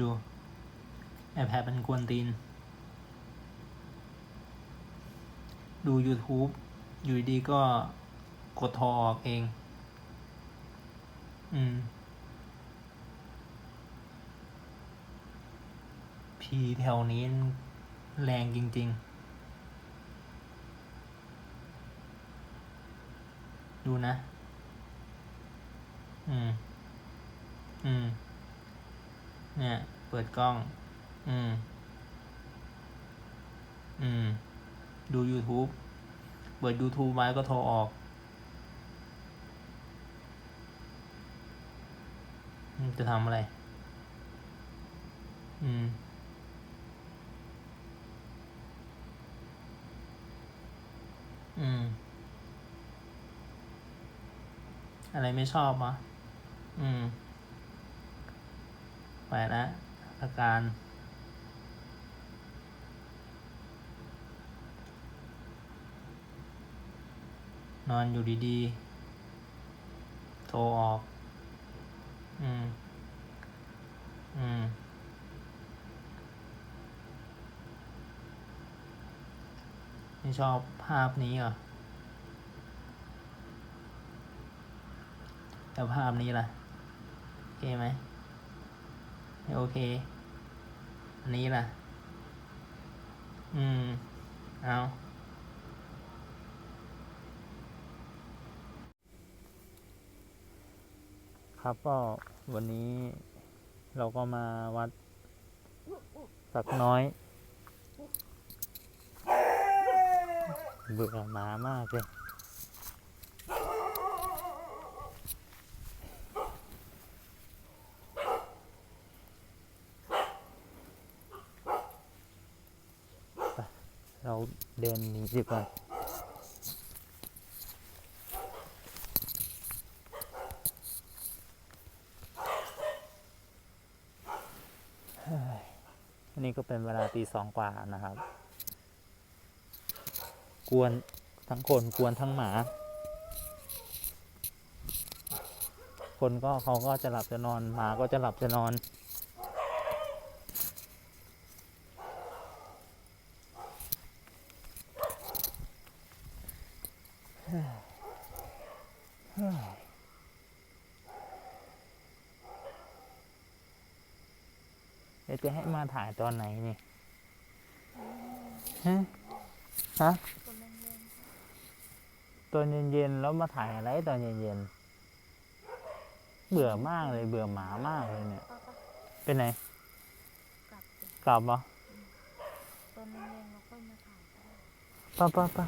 ดู iPad มันกวนตีน ดู YouTube อยู่ดีๆก็กดทรออกเอง อืม พีแถวนี้แรงจริง ๆ ดูนะ อืม อืม เนี่ย เปิดกล้อง อืม อืม ดู YouTube เปิด YouTube ไว้ก็โทรออก จะทำอะไร อืม อืม อะไรไม่ชอบวะอืม ไปแล้วอาการนอนอยู่ดีๆ โทรออก อืม อืม ไม่ชอบภาพนี้เหรอ แต่ภาพนี้ล่ะ โอเคไหม โอเค อันนี้ล่ะ อืม เอาครับก็วันนี้เราก็มาวัดสักน้อย เบื่อหมามากเลย เราเดินหนีดีกว่าอันนี้ก็เป็นเวลาตีสองกว่านะครับ กวนทั้งคนกวนทั้งหมา คนก็เขาก็จะหลับจะนอน หมาก็จะหลับจะนอน เดี๋ยวจะให้มาถ่ายตอนไหนนี่ฮะฮะตอนเย็นๆแล้วมาถ่ายอะไรตอนเย็นๆเบื่อมากเลยเบื่อหมามากเลยเนี่ย เป็นไหนกลับสิกลับเหรอตอนเย็นๆเราค่อยมาถ่ายก็ได้ป้าป้าป้า